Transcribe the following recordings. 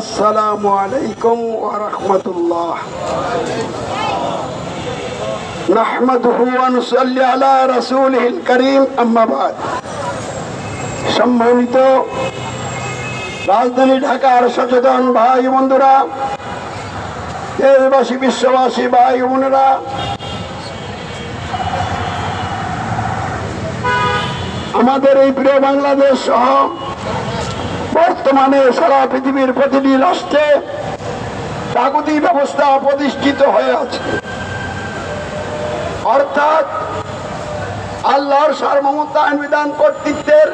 আসসালামু আলাইকুম ওয়া রাহমাতুল্লাহ। ওয়া নুসাল্লি আলা রাসূলিহিল কারীম, আম্মা বাদ। সম্মানিত রাজধানী ঢাকার সচেতন ভাই বন্ধুরা, দেশবাসী, বিশ্ববাসী ভাই বোনেরা, আমাদের এই প্রিয় বাংলাদেশ সহ বর্তমানে সারা পৃথিবীর প্রতিটি রাষ্ট্রে তাগুতি ব্যবস্থা প্রতিষ্ঠিত হয়ে আছে। অর্থাৎ আল্লাহর সার্বভৌমত্ব আইন বিধান কর্তৃত্বের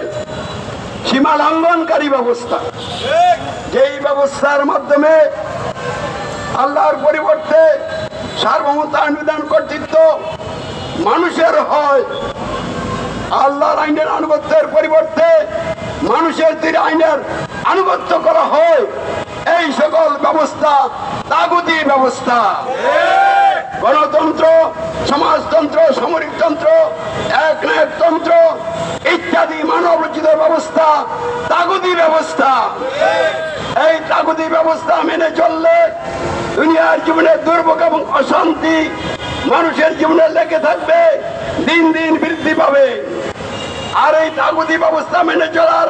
সীমা লঙ্ঘনকারী ব্যবস্থা। যেই ব্যবস্থার মাধ্যমে আল্লাহর পরিবর্তে সার্বভৌমত্ব আইন বিধান কর্তৃত্ব মানুষের হয়, আল্লাহর আইনের আনুগত্যের পরিবর্তে মানুষের তীর আইনের আনুগত্য করা হয়। এই সকল ব্যবস্থা, তাগুতি ব্যবস্থা। গণতন্ত্র, সমাজতন্ত্র সামরিকতন্ত্র এক তন্ত্র, ইত্যাদি মানব রচিত ব্যবস্থা, তাগুতি ব্যবস্থা। এই তাগুতি ব্যবস্থা মেনে চললে দুনিয়ার জীবনে দুর্ভোগ এবং অশান্তি মানুষের জীবনে লেগে থাকবে, দিন দিন বৃদ্ধি পাবে। আর এই তাগুতি ব্যবস্থা মেনে চলার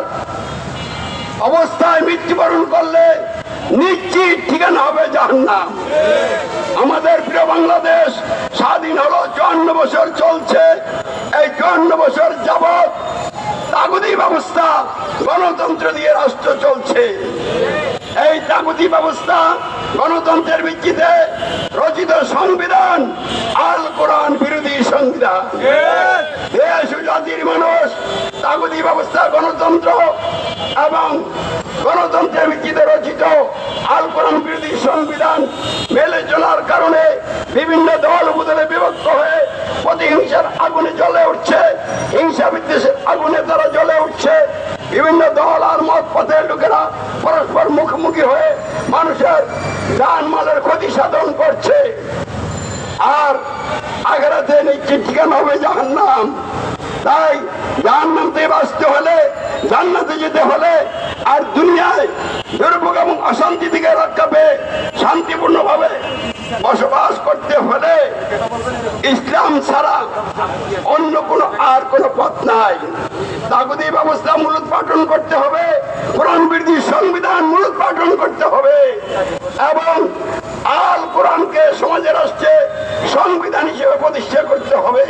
অবস্থায় মৃত্যুবরণ করলে নিশ্চিত ঠিকানা হবে জাহান্নাম। আমাদের প্রিয় বাংলাদেশ, স্বাধীন হলো, চুয়ান্ন বছর চলছে। এই চুয়ান্ন বছর যাবৎ তাগুতি ব্যবস্থা গণতন্ত্র দিয়ে রাষ্ট্র চলছে। এই তাগুতি ব্যবস্থা গণতন্ত্রের ভিত্তিতে রচিত সংবিধান, আল কোরআন বিরোধী সংবিধান। জাতির মানুষ তাগুতি ব্যবস্থা গণতন্ত্র এবং গণতন্ত্রের ভিত্তিতে রচিত আল কোরআন বিরোধী সংবিধান মেলে চলার কারণে বিভিন্ন দল বদলে বিভক্ত হয়ে প্রতিহিংসার আগুনে জ্বলে উঠছে, হিংসা বিদ্বেষের আগুনে তারা জ্বলে উঠছে। বিভিন্ন দল আর মত পথের লোকেরা পরস্পর মুখোমুখি হয়ে মানুষের যান মালের ক্ষতি সাধন করছে। আর আগ্রাতে নিশ্চিত ঠিকানা হবে জাহান্নাম। তাই জাহান্নামতে বাঁচতে হলে, জান্নাতে যেতে হলে আর দুনিয়ায় দুর্ভোগ এবং অশান্তি থেকে রক্ষা পেয়ে শান্তিপূর্ণভাবে বসবাস করতে হলে ইসলাম ছাড়া অন্য কোনো আর কোনো পথ নাই। তাগুদি ব্যবস্থা মূল মূলোৎপাটন করতে হবে, কোরআন বৃদ্ধি সংবিধান মূল মূলোৎপাটন করতে হবে এবং আল কোরআনকে সমাজে রাষ্ট্রে সংবিধান হিসেবে প্রতিষ্ঠা করতে হবে।